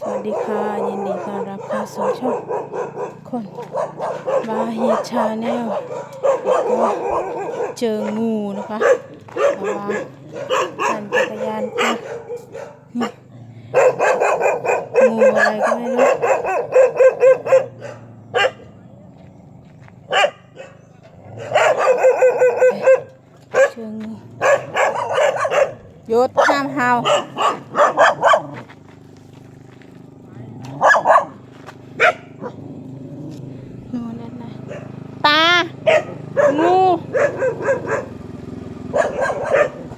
สวัสดีค่ะ ยินดีต้อนรับเข้าสู่ช่องคนบาเฮียชาแนลก็เจองูนะคะแต่ว่าปั่นจักรยานไปนี่งูอะไรก็ไม่รู้เจองูหยุดห้ามเห่า นู่นนั่นนะตา งู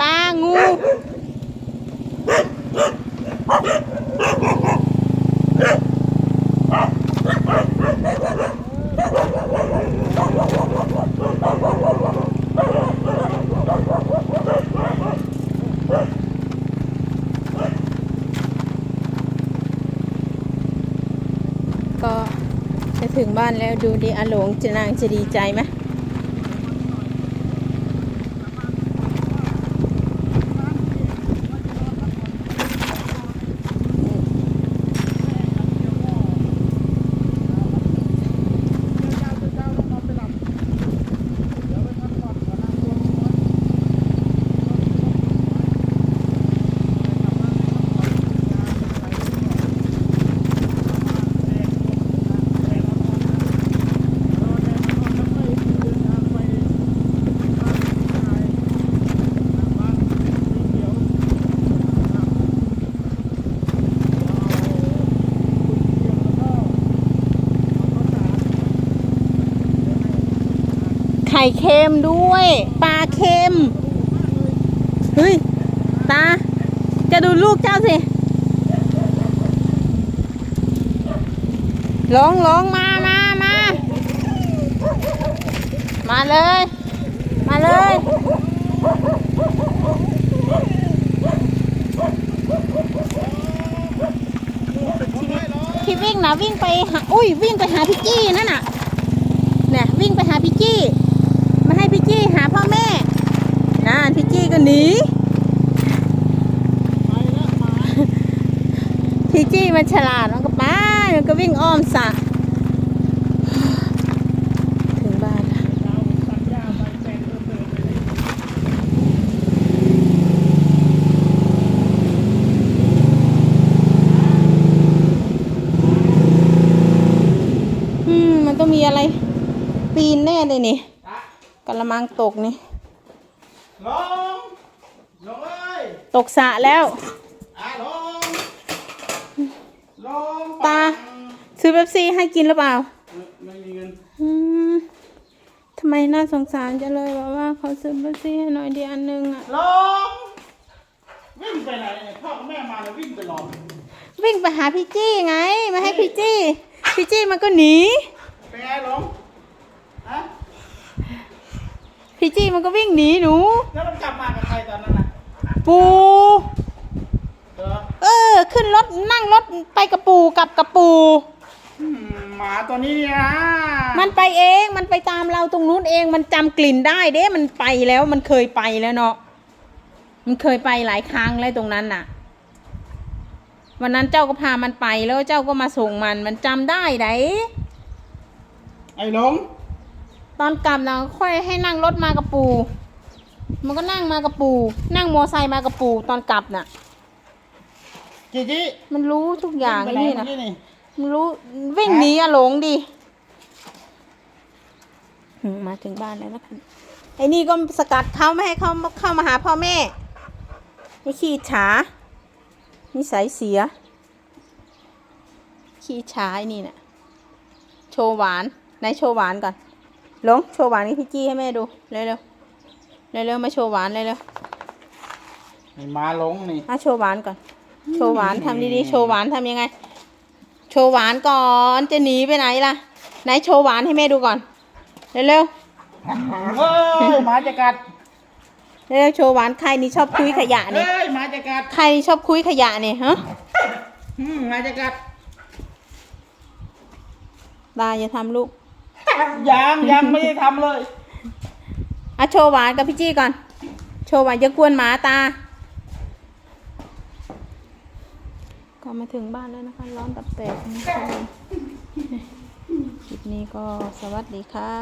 ตา งู ก็จะ ถึงบ้านแล้วดูดิอาหลงจะนางจะดีใจไหม ข่เค็มด้วย ปลาเค็ม เฮ้ย ตา จะดูลูกเจ้าสิลองลองมามามา มาเลย มาเลย ที่วิ่งนะวิ่งไปหา อุ้ยวิ่งไปหาพี่จี้นั่นน่ะ เนี่ยวิ่งไปหาพี่จี้ หาพ่อแม่นะพี่จี้ก็หนีพี่จี้มันฉลาดมันก็ไปมันก็วิ่งอ้อมสระถึงบ้านละอืมมันต้องมีอะไร ปีนแน่เลยนี่ กระมังตกนี่ลงลงเอ้ยตกสระแล้วอะลงลงตา ซื้อเบปซี่ให้กินหรือเปล่า ไม่มีเงินอืมทำไมน่าสงสารจังเลยบอกว่าเขาซื้อเบปซี่ให้หน่อยเดียวอันนึงอะลงวิ่งไปไหนเนี่ยพ่อกับแม่มาแล้ววิ่งไปรอวิ่งไปหาพี่จี้ไง มาให้พี่จี้ พี่จี้มันก็หนีเป็นไงลงฮะ พี่จี้มันก็วิ่งหนีหนู แล้วมันกลับมากับใครตอนนั้นน่ะปูเออเออ ขึ้นรถนั่งรถไปกับปูกลับกับปู อืมหมาตัวนี้เนี่ยนะมันไปเองมันไปตามเราตรงนู้นเองมันจำกลิ่นได้เด้ มันไปแล้วมันเคยไปแล้วเนาะมันเคยไปหลายครั้งแล้วตรงนั้นน่ะ วันนั้นเจ้าก็พามันไปแล้วเจ้าก็มาส่งมันมันจำได้ไหนไอ้หลง ตอนกลับเราค่อยให้นั่งรถมากับปูมันก็นั่งมากับปูนั่งมอไซค์มากับปูตอนกลับน่ะ จีจีมันรู้ทุกอย่างไปไอ้ไหนนี่เมื่นะอกี้นี่ มันรู้วิ่งหนีอะหลงดิอืมมาถึงบ้านแล้วนะคะไอ้นี่ก็สกัดเขาไม่ให้เขาเข้ามาหาพ่อแม่ไอ้ขี้ฉานิสัยเสีย ขี้ฉาไอ้นี่น่ะ โชว์หวานไหนโชว์หวานก่อนห ลงโชว์หวานให้พี่จี้ให้แม่ดู เร็วเร็วเร็วเร็วๆ มาโชว์หวานเร็วเร็วไอ้หมาหลงนี่ๆอะโชว์หวานก่อน โชว์หวานทำดีๆ โชว์หวานทำยังไง โชว์หวานก่อน จะหนีไปไหนล่ะ ไหนโชว์หวานให้แม่ดูก่อน เร็วเฮ้ยหมาจะกัดๆ เร็วๆ โชว์หวานใครนี่ชอบคุยขยะเฮ้เนี่ยยหมาจะกัดใครนี่ชอบคุยขยะเนี่ยฮะ อืมหมาจะกัด ตาอย่าทำลูก ยังยังไม่ได้ทำเลยอะโชว์หวานกับพี่จี้ก่อน โชว์หวานอย่ากวนหมาตา ก็มาถึงบ้านแล้วนะคะ ร้อนตับแตกนะคะคลิปนี้ก็สวัสดีค่ะ